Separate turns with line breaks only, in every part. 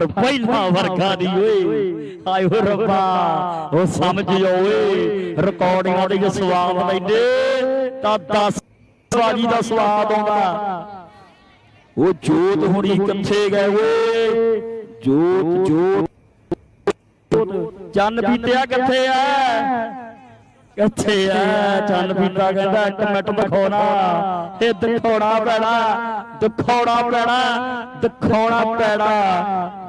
ਪਰ ਪਹਿਲਾ ਵਰਗਾ ਦੀ ਓਏ। ਹਾਏ ਰੱਬਾ, ਉਹ ਸਮਝ ਓਏ। ਰਿਕਾਰਡਿੰਗਾਂ ਦੇ ਸਵਾਦ ਲੈਂਦੇ ਤਾਂ 10 ਬਾਜੀ ਦਾ ਸਵਾਦ ਆਉਂਦਾ। ਉਹ ਜੋਤ ਹੁਣੀ ਕਿੱਥੇ ਗਏ ਓਏ। ਜੋਤ ਜੋਤ। ਚੰਨ ਬੀਤਿਆ ਕਿੱਥੇ ਆ? ਕਿੱਥੇ ਆ ਚੰਨ ਬੀਤਾ ਕਹਿੰਦਾ ਇੱਕ ਮਿੰਟ ਦਿਖਾਉਣਾ। ਤੇ ਦਿਖਾਉਣਾ ਪੈਣਾ ਦਿਖਾਉਣਾ ਪੈਣਾ ਦਿਖਾਉਣਾ ਪੈਣਾ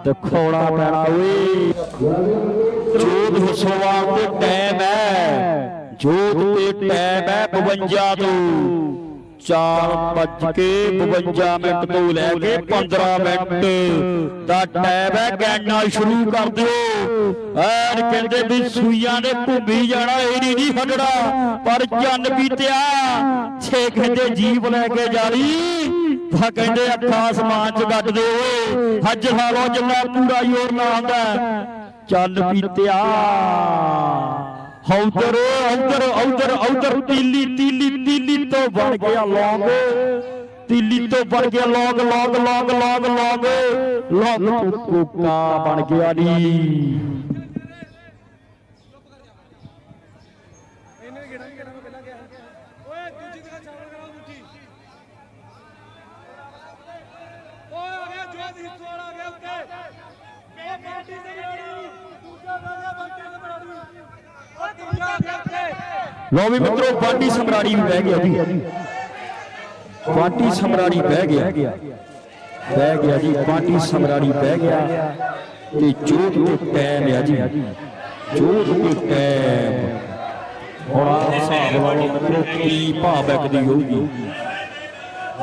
ਦਿਖਾਉਣਾ ਪੈਣਾ ਓਏ। ਜੋਤ ਹੁਸਵਾਲ ਤੇ ਟਾਈਮ ਹੈ। ਜੋਤ ਤੇ ਟਾਈਮ ਹੈ 52 ਤੋਂ। 4 ਕੇ 52 ਮਿੰਟ ਤੋਂ ਲੈ ਕੇ 15 ਮਿੰਟ ਦਾ ਟਾਈਮ ਹੈ। ਕਹਿਣਾ ਸ਼ੁਰੂ ਕਰ ਦਿਓ। ਐਨ ਕਹਿੰਦੇ ਵੀ ਸੂਈਆਂ ਨੇ ਭੁੰਬੀ ਜਾਣਾ ਇਹ ਨਹੀਂ ਨਹੀਂ ਹਟਣਾ ਪਰ ਚੰਨ ਬੀਤਿਆ ਛੇ ਕਹਿੰਦੇ ਜੀਵ ਲੈ ਕੇ ਜਾਰੀ ਤਾਂ ਕਹਿੰਦੇ ਅੱਖਾਂ ਅਸਮਾਨ ਚ ਗੱਡਦੇ ਓਏ। ਹੱਜ ਹਾਲੋ ਜਿੰਨਾ ਪੂਰਾ ਜ਼ੋਰ ਨਾ ਆਉਂਦਾ ਚੰਨ ਬੀਤਿਆ ਹੌਦਰ ਹੌਦਰ ਹੌਦਰ ਹੌਦਰ ਤੀਲੀ ਤੋਂ ਬਣ ਗਿਆ ਲੌਂਗ। ਤੀਲੀ ਤੋਂ ਬਣ ਗਿਆ ਲੌਂਗ ਲੌਂਗ ਲੌਂਗ ਲੌਂਗ ਲੌਂਗ। ਲੌਂਗ ਤੋਂ ਕੋਕਾ ਬਣ ਗਿਆ ਨੀ।
ਇਹਨੇ ਗੇੜਾ ਗੇੜਾ ਮੈਂ ਪਹਿਲਾਂ ਗਿਆ ਦੂਜਾ ਬਾਜਾ
ਲੋ ਵੀ ਮਿੱਤਰੋ ਬਾਟੀ ਸਮਰਾੜੀ ਵੀ ਬਹਿ ਗਿਆ ਜੀ। ਬਾਟੀ ਸਮਰਾੜੀ ਬਹਿ ਗਿਆ। ਬਹਿ ਗਿਆ। ਜੀ ਬਾਟੀ ਸਮਰਾੜੀ ਬਹਿ ਗਿਆ। ਤੇ ਜੋਤ ਤੇ ਟਾਈਮ ਆ ਜੀ। ਜੋਤ ਤੇ ਟਾਈਮ ਹੁਣ ਆਹ ਹਿਸਾਬ ਲਾਓ ਮਿੱਤਰੋ ਕੀ ਭਾਅ ਬੈਕਦੀ ਹੋਊਗੀ?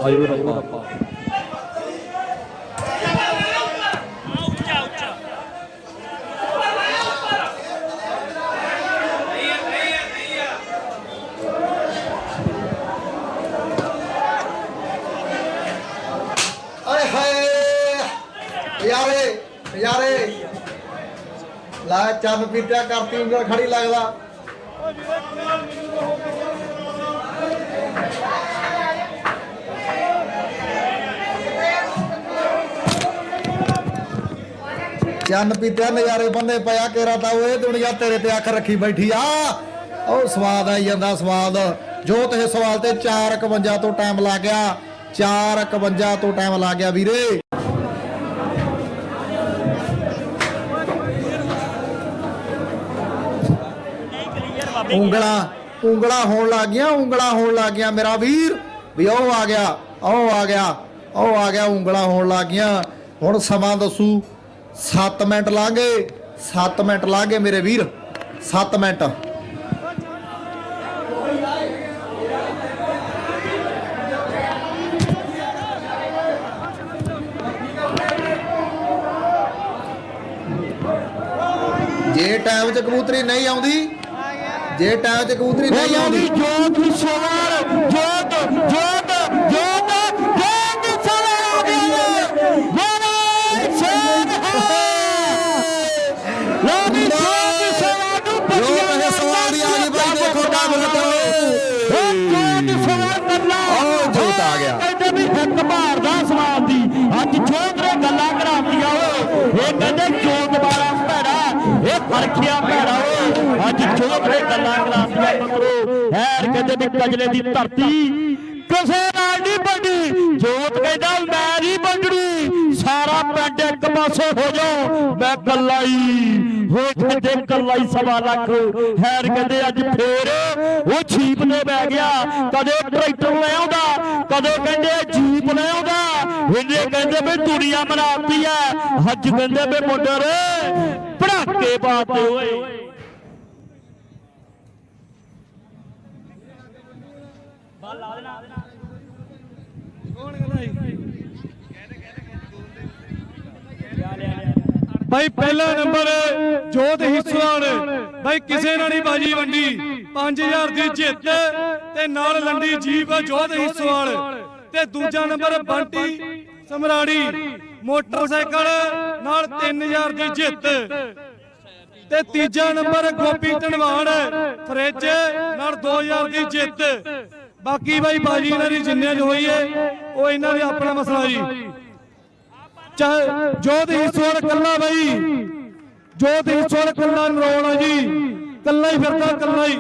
ਆਇਓ ਰੱਬਾ
ਯਾਰੇ ਯਾਰੇ ਲੈ ਚੰਨ ਪੀਟਿਆ ਕਰਤੀ, ਉਂਗਲ ਖੜੀ ਲੱਗਦਾ। ਚੰਨ ਪੀਟਿਆ ਨਜ਼ਾਰੇ ਬੰਦੇ ਪਿਆ ਕੇਰਾ ਤਾਂ ਓਏ ਦੁਨੀਆ ਤੇਰੇ ਤੇ ਅੱਖ ਰੱਖੀ ਬੈਠੀ ਆ। ਉਹ ਸਵਾਦ ਆਈ ਜਾਂਦਾ, ਸਵਾਦ। ਜੋਤ, ਇਹ ਸਵਾਲ ਤੇ 4:51 ਤੋਂ ਟਾਈਮ ਲੱਗ ਗਿਆ। 4:51 ਤੋਂ ਟਾਈਮ ਲੱਗ ਗਿਆ ਵੀਰੇ। ਉਂਗਲਾ ਉਂਗਲਾ ਹੋਣ ਲੱਗ ਗਿਆ ਉਂਗਲਾ ਹੋਣ ਲੱਗ ਗਿਆ ਮੇਰਾ ਵੀਰ। ਵੀ ਉਹ ਆ ਗਿਆ, ਉਹ ਆ ਗਿਆ, ਉਹ ਆ ਗਿਆ, ਉਂਗਲਾ ਹੋਣ ਲੱਗ ਗਿਆ ਹੁਣ ਸਮਾਂ ਦੱਸੂ 7 ਮਿੰਟ ਲਾਂਗੇ 7 ਮਿੰਟ ਲਾਂਗੇ ਮੇਰੇ ਵੀਰ 7 ਮਿੰਟ। ਜੇ ਟਾਈਮ 'ਚ ਕਬੂਤਰੀ ਨਹੀਂ ਆਉਂਦੀ ਜੇ ਟਾਈਮ 'ਚ ਕਬੂਤਰੀ ਨਹੀਂ ਆਉਂਦੀ।
ਜੋਤ ਸਵਾਰ ਜੋਤ ਜੋਤ ਜੋਤ ਜੋਤ ਸਵਾਰ ਆ ਗਿਆ ਬੋਲੇ ਸੇਧ ਲੋਕੀ ਜੋਤ ਸਵਾਰ ਨੂੰ।
ਜੋਤ ਇਹ ਸਵਾਰ ਦੀ ਆ ਗਈ ਬਾਈ, ਦੇਖੋ ਟਾਈਮ ਲੱਗਾ।
ਜੋਤ ਸਵਾਰ ਕਰਨਾ
ਆਹ ਜੋਤ ਆ ਗਿਆ।
ਕਹਿੰਦੇ ਵੀ ਇੱਕ ਮਾਰਦਾ ਸਵਾਰ ਦੀ। ਅੱਜ ਜੋਤ ਨੇ ਗੱਲਾਂ ਕਰਾਉਂਦੀਆਂ ਓਏ। ਇਹ ਕਹਿੰਦੇ ਜੋਤ ਵਾਲਾ ਭੈੜਾ ਇਹ ਫਰਖਿਆ ਭੈੜਾ। ਨੇ ਗੱਲਾਂ ਕਰਾਉਂਦੀਆਂ ਮਗਰੋਂ ਹੈਰ ਕਹਿੰਦੇ ਵੀ ਕਜਲੇ ਦੀ ਧਰਤੀ ਕਿਸੇ ਨਾਲ ਨਹੀਂ ਵੰਡੀ ਜੋਤ ਕਹਿੰਦਾ, ਮੈਂ ਨਹੀਂ ਵੰਡਣੀ ਸਾਰਾ ਪਿੰਡ ਇੱਕ ਪਾਸੇ ਹੋ ਜਾਓ। ਮੈਂ ਕੱਲਾ ਹੀ ਹੋ ਕਹਿੰਦੇ ਕੱਲਾ ਹੀ ਸਵਾ ਲੱਖ ਹੈਰ ਕਹਿੰਦੇ, ਅੱਜ ਫੇਰ ਉਹ ਛੀਪ ਨੇ ਬਹਿ ਗਿਆ। ਕਦੇ ਟਰੈਕਟਰ ਲੈ ਆਉਂਦਾ, ਕਦੇ ਕਹਿੰਦੇ ਜੀਪ ਲੈ ਆਉਂਦਾ। ਇਹਨੇ ਕਹਿੰਦੇ ਵੀ ਦੁਨੀਆ ਮਨਾਤੀ ਐ ਅੱਜ ਕਹਿੰਦੇ ਵੀ ਮੁੰਡੇ ਰੇ ਪੜਾਕੇ ਪਾਤੇ ਓਏ
ਕੌਣ ਕਹਿੰਦਾ ਭਾਈ ਪਹਿਲਾ ਨੰਬਰ ਜੋਤ ਹਿੱਸਵਾਨ। ਭਾਈ ਕਿਸੇ ਨਾਲ ਨਹੀਂ ਬਾਜੀ ਵੰਡੀ। 5000 ਦੀ ਜਿੱਤ ਤੇ ਨਾਲ ਲੰਡੀ ਜੀਪ ਜੋਤ ਹਿੱਸਵਾਨ। ਤੇ ਦੂਜਾ ਨੰਬਰ ਬੰਟੀ ਸਮਰਾੜੀ ਮੋਟਰਸਾਈਕਲ ਨਾਲ 3000 ਦੀ ਜਿੱਤ। ਤੇ ਤੀਜਾ ਨੰਬਰ ਗੋਪੀ ਧਨਵਾਨ ਫਰਿੱਜ ਨਾਲ 2000 ਦੀ ਜਿੱਤ। ਬਾਕੀ ਬਾਈ ਬਾਜੀ ਇਹਨਾਂ ਦੀ ਜਿੰਨੇ ਚ ਹੋਈ ਏ, ਉਹ ਇਹਨਾਂ ਦਾ ਆਪਣਾ ਮਸਲਾ ਜੀ। ਚਾਹੇ ਜੋਤ ਈਸ਼ਵਰ ਕੱਲਾ ਬਾਈ, ਜੋਤ ਈਸ਼ਵਰ ਕੱਲਾ ਨਰੋਣਾ ਜੀ, ਕੱਲਾ ਹੀ ਫਿਰਦਾ, ਕੱਲਾ ਹੀ।